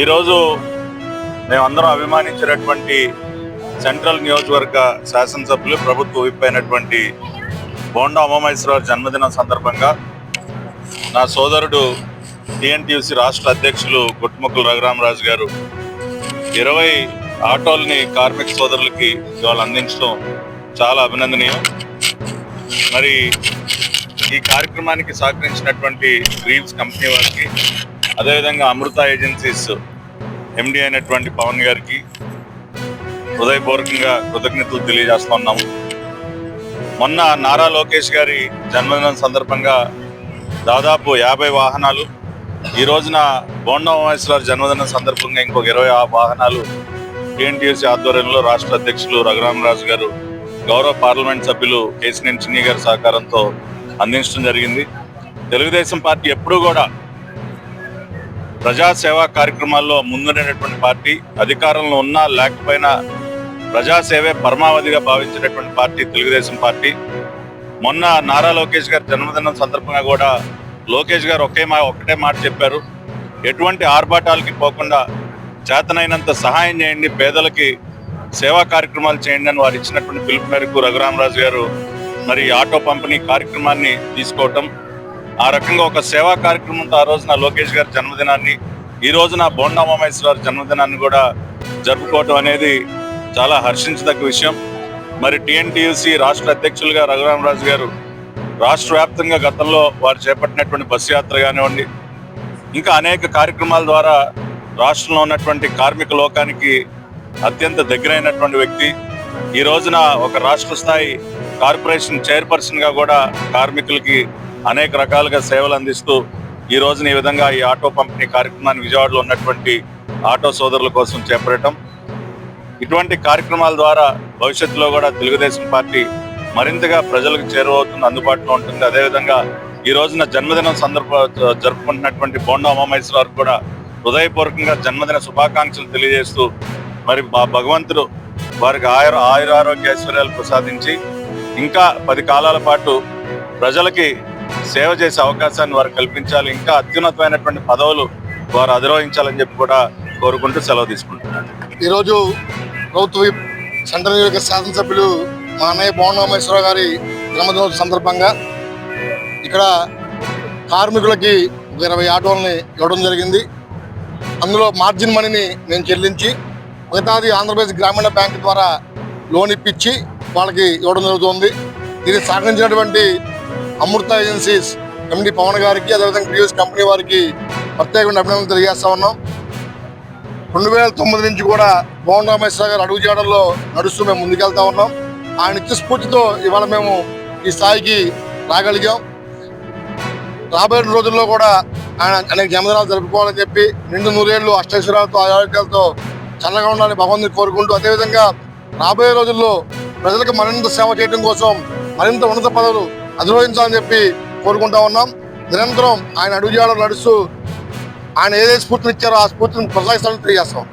ఈరోజు మేమందరం అభిమానించినటువంటి సెంట్రల్ నియోజకవర్గ శాసనసభ్యులు ప్రభుత్వ విప్ అయినటువంటి బోండా ఉమామహేశ్వరరావు జన్మదినం సందర్భంగా నా సోదరుడు టిఎన్టీయూసీ రాష్ట్ర అధ్యక్షులు గుట్టుముక్కులు రఘురామరాజు గారు ఇరవై ఆటోల్ని కార్మిక సోదరులకి ఇవాళ అందించడం చాలా అభినందనీయం. మరి ఈ కార్యక్రమానికి సహకరించినటువంటి గ్రీవ్స్ కంపెనీ వారికి అదేవిధంగా అమృత ఏజెన్సీస్ ఎండి అయినటువంటి పవన్ గారికి హృదయపూర్వకంగా కృతజ్ఞతలు తెలియజేస్తున్నాము మొన్న నారా లోకేష్ గారి జన్మదినం సందర్భంగా దాదాపు యాభై వాహనాలు ఈ రోజున బోండా ఉమేశ్వర జన్మదినం సందర్భంగా ఇంకొక ఇరవై వాహనాలు టీఎన్టీయూసీ ఆధ్వర్యంలో రాష్ట్ర అధ్యక్షులు రఘురామరాజు గారు గౌరవ పార్లమెంట్ సభ్యులు కేసినేని చిన్ని గారి సహకారంతో అందించడం జరిగింది. తెలుగుదేశం పార్టీ ఎప్పుడూ కూడా ప్రజాసేవా కార్యక్రమాల్లో ముందునేటటువంటి పార్టీ అధికారంలో ఉన్నా లేకపోయినా ప్రజాసేవే పరమావధిగా భావించినటువంటి పార్టీ తెలుగుదేశం పార్టీ. మొన్న నారా లోకేష్ గారి జన్మదినం సందర్భంగా కూడా లోకేష్ గారు ఒకే మా ఒకటే మాట చెప్పారు. ఎటువంటి ఆర్భాటాలకి పోకుండా చేతనైనంత సహాయం చేయండి పేదలకి సేవా కార్యక్రమాలు చేయండి అని వారు ఇచ్చినటువంటి పిలుపు మేరకు రఘురామరాజు గారు మరి ఆటో పంపిణీ కార్యక్రమాన్ని తీసుకోవటం ఆ రకంగా ఒక సేవా కార్యక్రమంతో ఆ రోజున లోకేష్ గారి జన్మదినాన్ని ఈ రోజున బోండా ఉమామేశ్వర జన్మదినాన్ని కూడా జరుపుకోవటం అనేది చాలా హర్షించదగ్గ విషయం. మరి టిఎన్టీయూసీ రాష్ట్ర అధ్యక్షులుగా రఘురామరాజు గారు రాష్ట్ర వ్యాప్తంగా గతంలో వారు చేపట్టినటువంటి బస్సు యాత్ర కానివ్వండి ఇంకా అనేక కార్యక్రమాల ద్వారా రాష్ట్రంలో ఉన్నటువంటి కార్మిక లోకానికి అత్యంత దగ్గరైనటువంటి వ్యక్తి. ఈ రోజున ఒక రాష్ట్ర స్థాయి కార్పొరేషన్ చైర్పర్సన్గా కూడా కార్మికులకి అనేక రకాలుగా సేవలు అందిస్తూ ఈ రోజున ఈ విధంగా ఈ ఆటో పంపిణీ కార్యక్రమాన్ని విజయవాడలో ఉన్నటువంటి ఆటో సోదరుల కోసం చేపట్టడం. ఇటువంటి కార్యక్రమాల ద్వారా భవిష్యత్తులో కూడా తెలుగుదేశం పార్టీ మరింతగా ప్రజలకు చేరువవుతుంది అందుబాటులో ఉంటుంది. అదేవిధంగా ఈ రోజున జన్మదినం సందర్భ జరుపుకుంటున్నటువంటి బోండా వారికి కూడా హృదయపూర్వకంగా జన్మదిన శుభాకాంక్షలు తెలియజేస్తూ మరి మా భగవంతుడు వారికి ఆయుర ఆయురారోగ్య ఐశ్వర్యాలు ప్రసాదించి ఇంకా పది కాలాల పాటు ప్రజలకి సేవ చేసే అవకాశాన్ని వారు కల్పించాలి. ఇంకా అత్యున్నతమైనటువంటి పదవులు వారు అధిరోహించాలని చెప్పి కూడా కోరుకుంటూ సెలవు తీసుకుంటున్నారు ఈరోజు ప్రభుత్వ సెంట్రల్ నియోజక శాసనసభ్యులు మా అన్నయ్య భువనరామేశ్వరరావు గారి జన్మదినోత్సవ సందర్భంగా ఇక్కడ కార్మికులకి ఒక ఇరవై ఆటోలని ఇవ్వడం జరిగింది. అందులో మార్జిన్ మనీని నేను చెల్లించి మిగతాది ఆంధ్రప్రదేశ్ గ్రామీణ బ్యాంక్ ద్వారా లోన్ ఇప్పించి వాళ్ళకి ఇవ్వడం జరుగుతుంది. ఇది సహకరించినటువంటి అమృత ఏజెన్సీస్ ఎండి పవన్ గారికి అదేవిధంగా టీవీఎస్ కంపెనీ వారికి ప్రత్యేకమైన అభినందనలు తెలియజేస్తా ఉన్నాం. రెండు వేల తొమ్మిది నుంచి కూడా పవన్ రామేశ్వర గారు అడుగు చేయడంలో నడుస్తూ మేము ముందుకెళ్తా ఉన్నాం. ఆయన ఇచ్చే స్ఫూర్తితో ఇవాళ మేము ఈ స్థాయికి రాగలిగాం. రాబోయే రోజుల్లో కూడా ఆయన అనేక జన్మదినాలు జరుపుకోవాలని చెప్పి నిండు నూరేళ్ళు అష్టైశ్వరాలతో ఆరోగ్యాలతో చల్లగా ఉండాలని భగవంతుని కోరుకుంటూ అదేవిధంగా రాబోయే రోజుల్లో ప్రజలకు మరింత సేవ చేయడం కోసం మరింత ఉన్నత పదవులు అధిరోహించాలని చెప్పి కోరుకుంటా ఉన్నాం. నిరంతరం ఆయన అడుగు చేయడం నడుస్తూ ఆయన ఏదైతే స్ఫూర్తినిచ్చారో ఆ స్ఫూర్తిని కొనసాగిస్తామని తెలియజేస్తాం